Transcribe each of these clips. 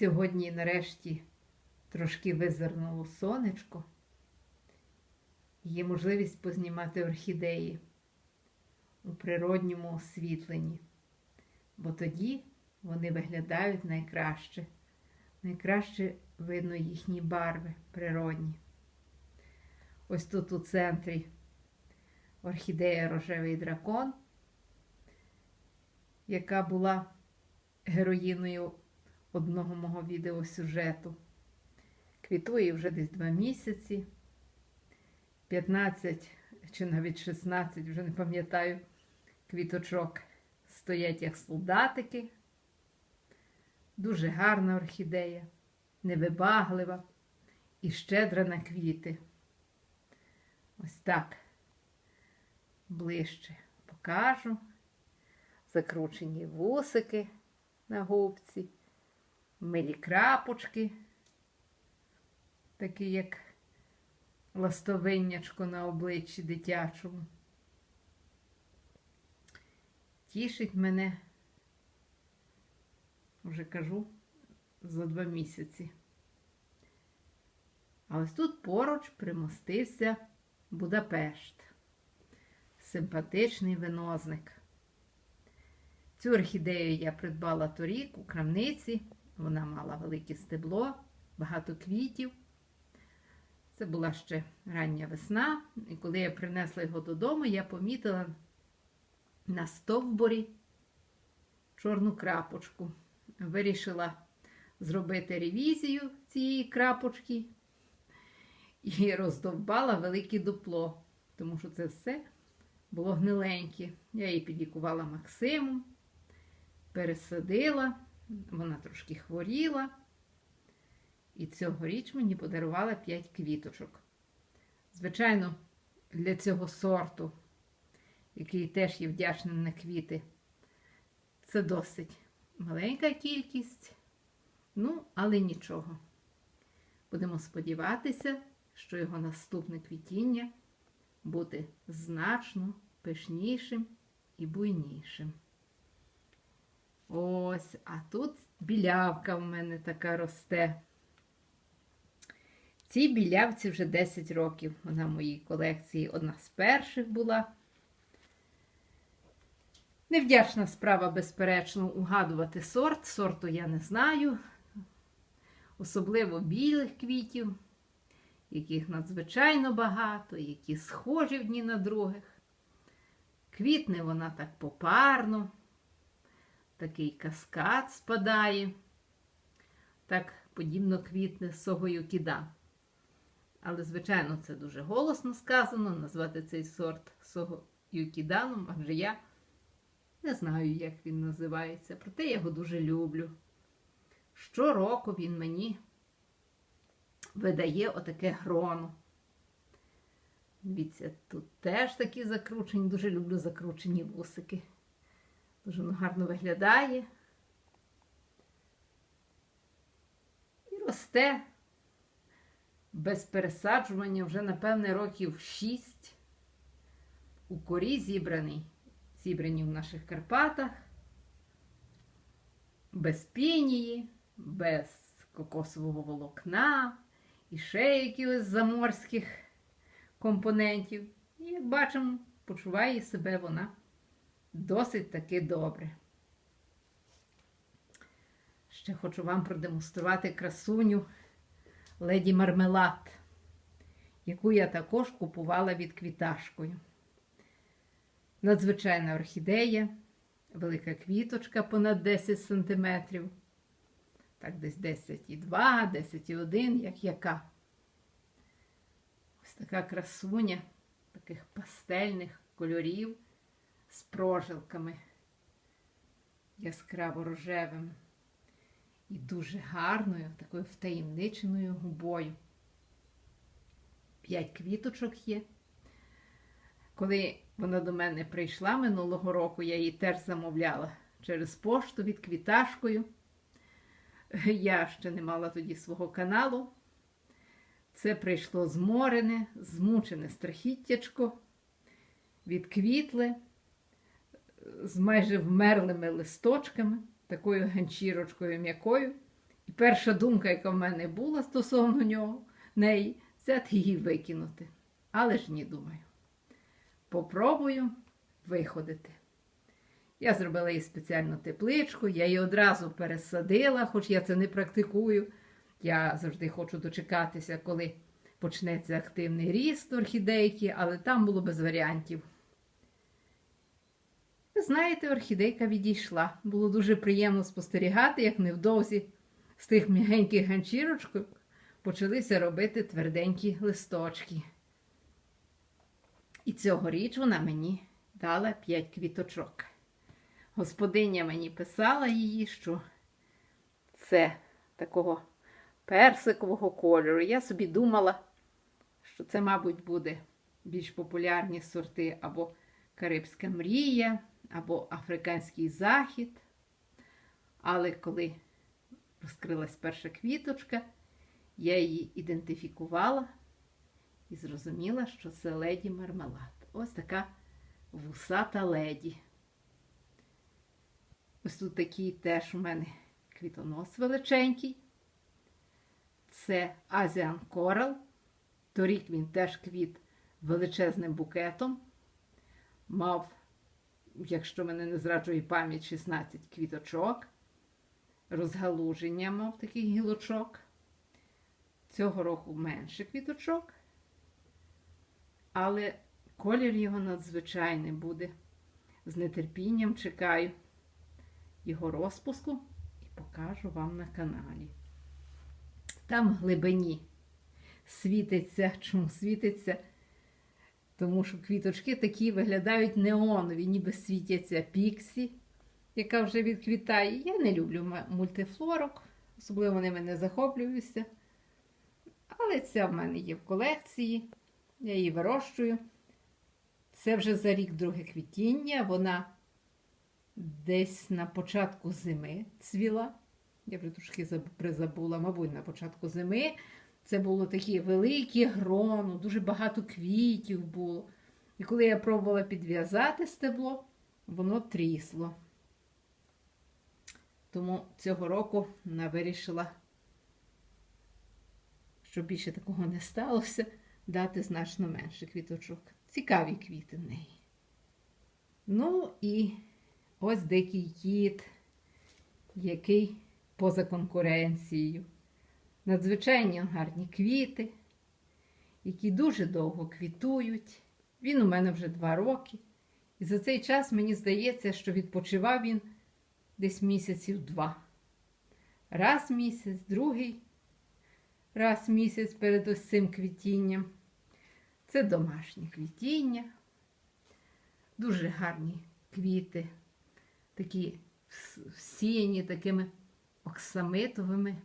Сьогодні, нарешті, трошки визирнуло сонечко. Є можливість познімати орхідеї у природньому освітленні, бо тоді вони виглядають найкраще. Найкраще видно їхні барви природні. Ось тут у центрі орхідея рожевий дракон, яка була героїною одного мого відеосюжету. Квітує вже десь два місяці, 15 чи навіть 16, вже не пам'ятаю, квіточок стоять як солдатики. Дуже гарна орхідея, невибаглива і щедра на квіти. Ось так ближче покажу. Закручені вусики на губці, милі крапочки, такі як ластовиннячко на обличчі дитячому. Тішить мене, вже кажу, за два місяці. А ось тут поруч примостився Будапешт. Симпатичний винозник. Цю орхідею я придбала торік у крамниці. Вона мала велике стебло, багато квітів. Це була ще рання весна, і коли я принесла його додому, я помітила на стовбурі чорну крапочку. Вирішила зробити ревізію цієї крапочки і роздовбала велике дупло, тому що це все було гниленьке. Я її підлікувала Максимом, пересадила, вона трошки хворіла. І цьогоріч мені подарувала 5 квіточок. Звичайно, для цього сорту, який теж є вдячним на квіти, це досить маленька кількість. Ну, але нічого. Будемо сподіватися, що його наступне квітіння буде значно пишнішим і буйнішим. Ось, а тут білявка в мене така росте. Цій білявці вже 10 років. Вона в моїй колекції одна з перших була. Невдячна справа, безперечно, угадувати сорт. Сорту я не знаю. Особливо білих квітів, яких надзвичайно багато, які схожі одні на других. Квітне вона так попарно, такий каскад спадає, так подібно квітне согою кіда. Але, звичайно, це дуже голосно сказано, назвати цей сорт сого-юкіданом, адже я не знаю, як він називається, проте я його дуже люблю. Щороку він мені видає отаке гроно. Дивіться, тут теж такі закручені, дуже люблю закручені вусики. Дуже воно гарно виглядає. І росте без пересаджування вже, напевне, років 6. У корі зібраний, зібрані в наших Карпатах, без пінії, без кокосового волокна і ще якихось заморських компонентів. І, як бачимо, почуває себе вона досить таки добре. Ще хочу вам продемонструвати красуню леді мармелад, яку я також купувала від квіташкою. Надзвичайна орхідея, велика квіточка понад 10 см. Так, десь 10,2, 10,1, як яка. Ось така красуня таких пастельних кольорів з прожилками яскраво рожевим і дуже гарною, такою втаємниченою губою. П'ять квіточок є. Коли вона до мене прийшла минулого року, я її теж замовляла через пошту від квіташкою. Я ще не мала тоді свого каналу. Це прийшло зморене, змучене страхіттячко, відквітле, з майже вмерлими листочками, такою ганчірочкою м'якою І перша думка, яка в мене була стосовно нього, неї, взяти її викинути. Але ж ні, думаю. Попробую виходити. Я зробила їй спеціальну тепличку, я її одразу пересадила, хоч я це не практикую. Я завжди хочу дочекатися, коли почнеться активний ріст орхідейки, але там було без варіантів. Ви знаєте, орхідейка відійшла. Було дуже приємно спостерігати, як невдовзі з тих м'ягеньких ганчірочок почалися робити тверденькі листочки. І цьогоріч вона мені дала 5 квіточок. Господиня мені писала її, що це такого персикового кольору. Я собі думала, що це, мабуть, буде більш популярні сорти або Карибська мрія, або Африканський захід. Але коли розкрилась перша квіточка, я її ідентифікувала і зрозуміла, що це леді мармелад. Ось така вусата леді. Ось тут такий теж у мене квітонос величенький. Це Asian Coral. Торік він теж квіт величезним букетом. Мав, якщо мене не зраджує пам'ять, 16 квіточок. Розгалуження мав таких гілочок. Цього року менше квіточок. Але колір його надзвичайний буде. З нетерпінням чекаю його розпуску і покажу вам на каналі. Там в глибині світиться, чому світиться? Тому що квіточки такі виглядають неонові, ніби світяться піксі, яка вже відквітає. Я не люблю мультифлорок, особливо ними не захоплююся. Але ця в мене є в колекції. Я її вирощую. Це вже за рік друге квітіння. Вона десь на початку зими цвіла. Я вже трошки призабула, мабуть, на початку зими. Це було такі великі грону, дуже багато квітів було. І коли я пробувала підв'язати стебло, воно трісло. Тому цього року вона вирішила, щоб більше такого не сталося, дати значно менше квіточок. Цікаві квіти в неї. Ну і ось дикий кіт, який поза конкуренцією. Надзвичайно гарні квіти, які дуже довго квітують. Він у мене вже два роки. І за цей час мені здається, що відпочивав він десь місяців два. Раз місяць, другий раз місяць перед ось цим квітінням. Це домашнє квітіння, дуже гарні квіти, такі всіяні такими оксамитовими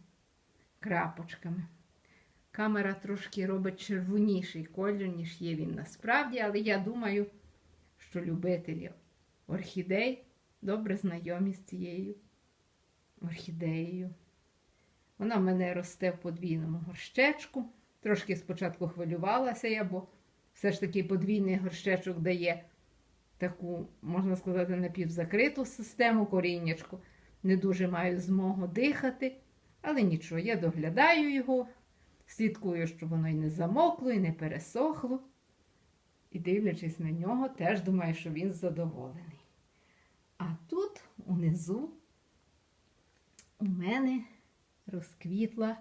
крапочками. Камера трошки робить червоніший колір, ніж є він насправді, але я думаю, що любителі орхідей добре знайомі з цією орхідеєю. Вона в мене росте в подвійному горщечку. Трошки спочатку хвилювалася я, бо все ж таки подвійний горщечок дає таку, можна сказати, напівзакриту систему коріннячку. Не дуже маю змогу дихати, але нічого, я доглядаю його, слідкую, щоб воно і не замокло, і не пересохло. І дивлячись на нього, теж думаю, що він задоволений. А тут унизу у мене розквітла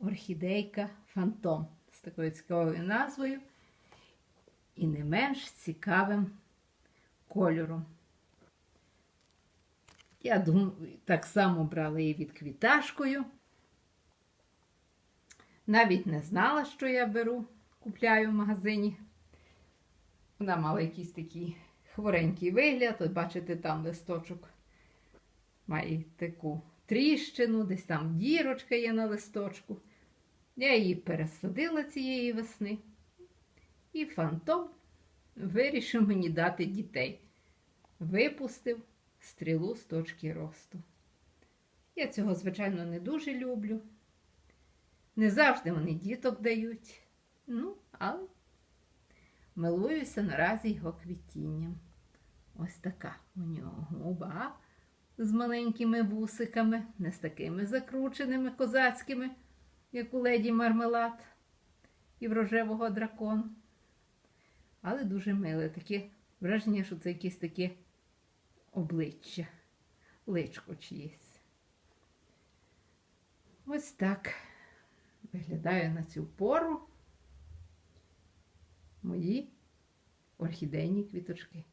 орхідейка Фантом з такою цікавою назвою і не менш цікавим кольором. Я думаю, так само брала її від квіташкою. Навіть не знала, що я беру, купляю в магазині. Вона мала якийсь такий хворенький вигляд. От бачите, там листочок має таку тріщину, десь там дірочка є на листочку. Я її пересадила цієї весни. І фантом вирішив мені дати дітей. Випустив стрілу з точки росту. Я цього, звичайно, не дуже люблю. Не завжди вони діток дають. Ну, але милуюся наразі його квітінням. Ось така у нього губа з маленькими вусиками, не з такими закрученими козацькими, як у леді мармелад і в рожевого дракону. Але дуже миле таке враження, що це якісь такі обличчя, личко чиєсь. Ось так виглядає на цю пору мої орхідейні квіточки.